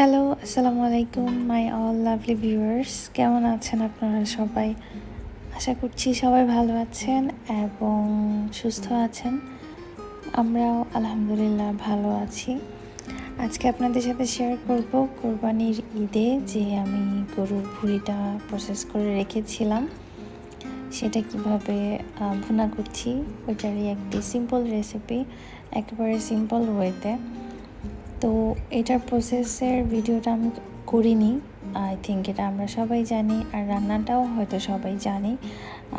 Hello আসসালামু আলাইকুম my all lovely viewers কেমন আছেন আপনারা সবাই? আশা করছি সবাই ভালো আছেন এবং সুস্থ আছেন। আমরাও আলহামদুলিল্লাহ ভালো আছি। আজকে আপনাদের সাথে শেয়ার করব কোরবানির ঈদে যে আমি গরুর ভুঁড়িটা প্রসেস করে রেখেছিলাম। সেটা কীভাবে ভুনা করছি, ওইটারই একটি সিম্পল রেসিপি একেবারে সিম্পল ওয়েতে তো এটার প্রসেসের ভিডিওটা আমি করিনি। আই থিঙ্ক এটা আমরা সবাই জানি আর রান্নাটাও হয়তো সবাই জানি।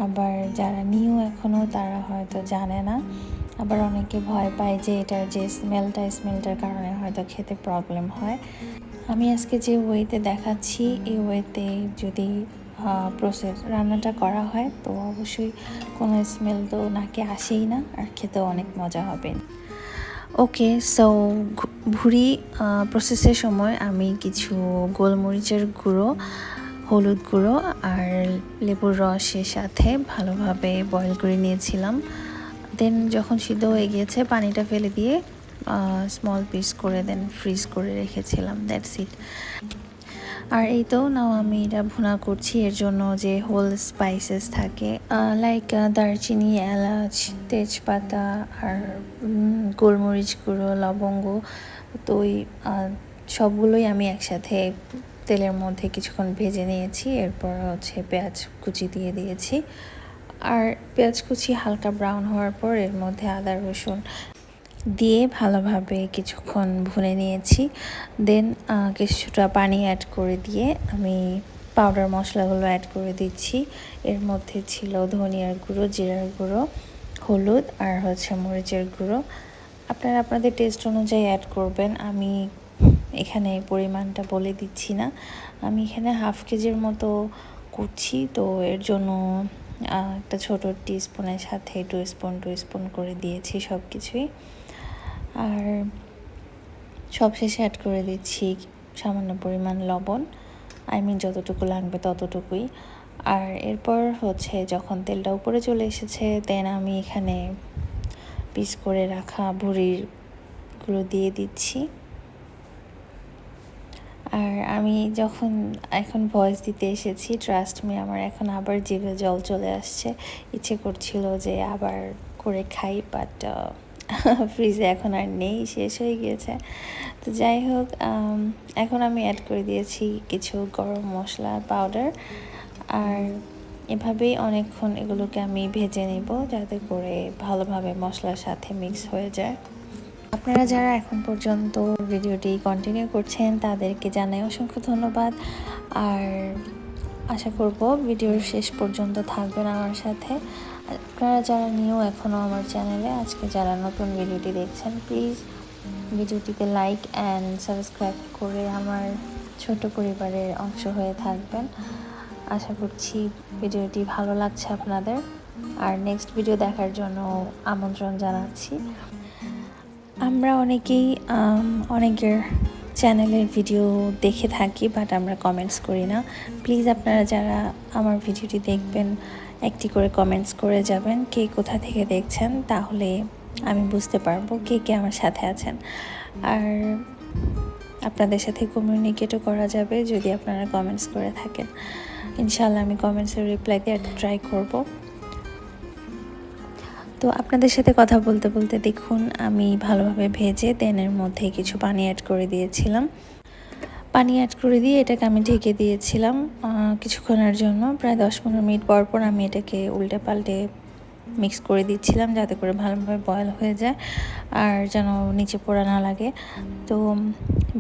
আবার যারা নিউ এখনও তারা হয়তো জানে না। আবার অনেকে ভয় পায় যে এটার যে স্মেলটা স্মেলটার কারণে হয়তো খেতে প্রবলেম হয়। আমি আজকে যে ওয়েতে দেখাচ্ছি, এই ওয়েতে যদি প্রসেস রান্নাটা করা হয়, তো অবশ্যই কোনো স্মেল তো নাকে আসেই না, আর খেতেও অনেক মজা হবে। ওকে সো ভুড়ি প্রসেসের সময় আমি কিছু গোলমরিচের গুঁড়ো, হলুদ গুঁড়ো আর লেবুর রসের সাথে ভালোভাবে বয়ল করে নিয়েছিলাম। দেন যখন সিদ্ধ হয়ে গিয়েছে, পানিটা ফেলে দিয়ে স্মল পিস করে দেন ফ্রিজ করে রেখেছিলাম দ্যাটস ইট আর এই তো নাও আমি এটা ভুনা করছি, এর জন্য যে হোল স্পাইসেস থাকে। লাইক দারচিনি, এলাচ, তেজপাতা আর গোলমরিচ গুঁড়ো, লবঙ্গ, তো ওই সবগুলোই আমি একসাথে তেলের মধ্যে কিছুক্ষণ ভেজে নিয়েছি, এরপর হচ্ছে পেঁয়াজ কুচি দিয়ে দিয়েছি। আর পেঁয়াজ কুচি হালকা ব্রাউন হওয়ার পর এর মধ্যে আদা, রসুন দিয়ে ভালোভাবে কিছুক্ষণ ভুনে নিয়েছি। দেন কিছুটা পানি অ্যাড করে দিয়ে আমি পাউডার মশলাগুলো অ্যাড করে দিচ্ছি। এর মধ্যে ছিল ধনিয়ার গুঁড়ো, জিরার গুঁড়ো, হলুদ আর হচ্ছে মরিচের গুঁড়ো। আপনারা আপনাদের টেস্ট অনুযায়ী অ্যাড করবেন। আমি এখানে পরিমাণটা বলে দিচ্ছি না। আমি এখানে হাফ কেজির মতো করছি তো এর জন্য একটা ছোট টিস্পুনের সাথে টু স্পুন টু স্পুন করে দিয়েছি সব কিছুই আর সবশেষে অ্যাড করে দিচ্ছি সামান্য পরিমাণ লবণ আই মিন যতটুকু লাগবে ততটুকুই। আর এরপর হচ্ছে যখন তেলটা উপরে চলে এসেছে দেন আমি এখানে পিস করে রাখা ভুড়িগুলো দিয়ে দিচ্ছি। আর আমি যখন এখন ভয়েস দিতে এসেছি ট্রাস্ট মি আমার এখন আবার জিভে জল চলে আসছে। ইচ্ছে করছিল যে আবার করে খাই বাট ফ্রিজে এখন আর নেই, শেষ হয়ে গিয়েছে। তো যাই হোক এখন আমি অ্যাড করে দিয়েছি কিছু গরম মশলা পাউডার আর এভাবেই অনেকক্ষণ এগুলোকে আমি ভেজে নেব যাতে করে ভালোভাবে মশলার সাথে মিক্স হয়ে যায়। আপনারা যারা এখন পর্যন্ত ভিডিওটি কন্টিনিউ করছেন, তাদেরকে জানাই অসংখ্য ধন্যবাদ। আর আশা করব ভিডিওর শেষ পর্যন্ত থাকবেন আমার সাথে। আপনারা যারা নিউ এখনও আমার চ্যানেলে, আজকে যারা নতুন ভিডিওটি দেখছেন প্লিজ ভিডিওটিতে লাইক অ্যান্ড সাবস্ক্রাইব করে আমার ছোট পরিবারের অংশ হয়ে থাকবেন। আশা করছি ভিডিওটি ভালো লাগছে আপনাদের। আর নেক্সট ভিডিও দেখার জন্য আমন্ত্রণ জানাচ্ছি। আমরা অনেকেই অনেকের চ্যানেলের ভিডিও দেখে থাকি বাট আমরা কমেন্টস করি না। প্লিজ আপনারা যারা আমার ভিডিওটি দেখবেন একটি করে কমেন্টস করে যাবেন কে কোথা থেকে দেখছেন, তাহলে আমি বুঝতে পারব কে কে আমার সাথে আছেন। আর আপনাদের সাথে কমিউনিকেটও করা যাবে যদি আপনারা কমেন্টস করে থাকেন। ইনশাল্লাহ আমি কমেন্টসের রিপ্লাই দেওয়ার ট্রাই করব। তো আপনাদের সাথে কথা বলতে বলতে দেখুন, আমি ভালোভাবে ভেজে দেনের মধ্যে কিছু পানি অ্যাড করে দিয়েছিলাম। পানি অ্যাড করে দিয়ে এটাকে আমি ঢেকে দিয়েছিলাম কিছুক্ষণের জন্য। প্রায় দশ পনেরো মিনিট পর পর আমি এটাকে উল্টে পাল্টে মিক্স করে দিচ্ছিলাম যাতে করে ভালোভাবে বয়েল হয়ে যায় আর যেন নিচে পোড়া না লাগে। তো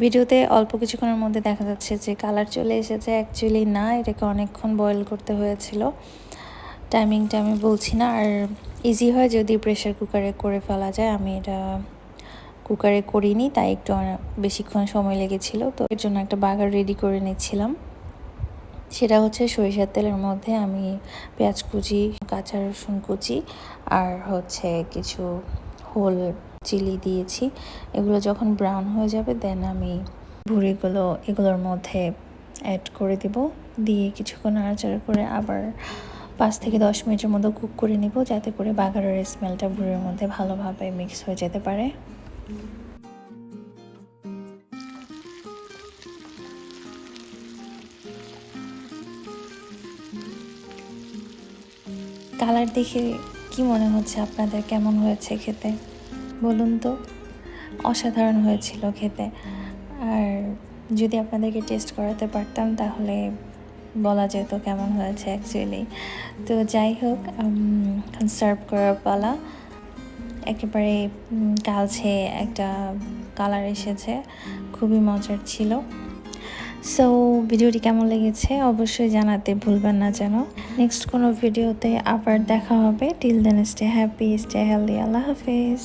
ভিডিওতে অল্প কিছুক্ষণের মধ্যে দেখা যাচ্ছে যে কালার চলে এসেছে। অ্যাকচুয়ালি না, এটাকে অনেকক্ষণ বয়েল করতে হয়েছিল। টাইমিংটা আমি বলছি না। আর ইজি হয় যদি প্রেশার কুকারে করে ফেলা যায়, আমি এটা কুকারে করিনি, তাই একটু বেশিক্ষণ সময় লেগেছিল। তো এর জন্য একটা বাগার রেডি করে নিচ্ছিলাম। সেটা হচ্ছে সরিষার তেলের মধ্যে আমি পেঁয়াজ কুচি, কাঁচা রসুন কুচি আর হচ্ছে কিছু হোল চিলি দিয়েছি। এগুলো যখন ব্রাউন হয়ে যাবে দেন আমি ভুড়িগুলো এগুলোর মধ্যে অ্যাড করে দেব। দিয়ে কিছুক্ষণ নাড়াচাড়া করে আবার পাঁচ থেকে দশ মিনিটের মতো কুক করে নিব, যাতে করে বাগারের স্মেলটা ভুড়ির মধ্যে ভালোভাবে মিক্স হয়ে যেতে পারে। কালার দেখে কি মনে হচ্ছে আপনাদের? কেমন হয়েছে খেতে? বলুন তো। অসাধারণ হয়েছিল খেতে। আর যদি আপনাদেরকে টেস্ট করাতে পারতাম, তাহলে বলা যেত কেমন হয়েছে অ্যাকচুয়ালি তো যাই হোক সার্ভ করার পালা। একেবারে কালছে একটা কালার এসেছে, খুবই মজার ছিল। সো ভিডিওটি কেমন লেগেছে অবশ্যই জানাতে ভুলবেন না যেন। নেক্সট কোনো ভিডিওতে আবার দেখা হবে। Till then stay happy stay healthy আল্লাহ হাফিজ।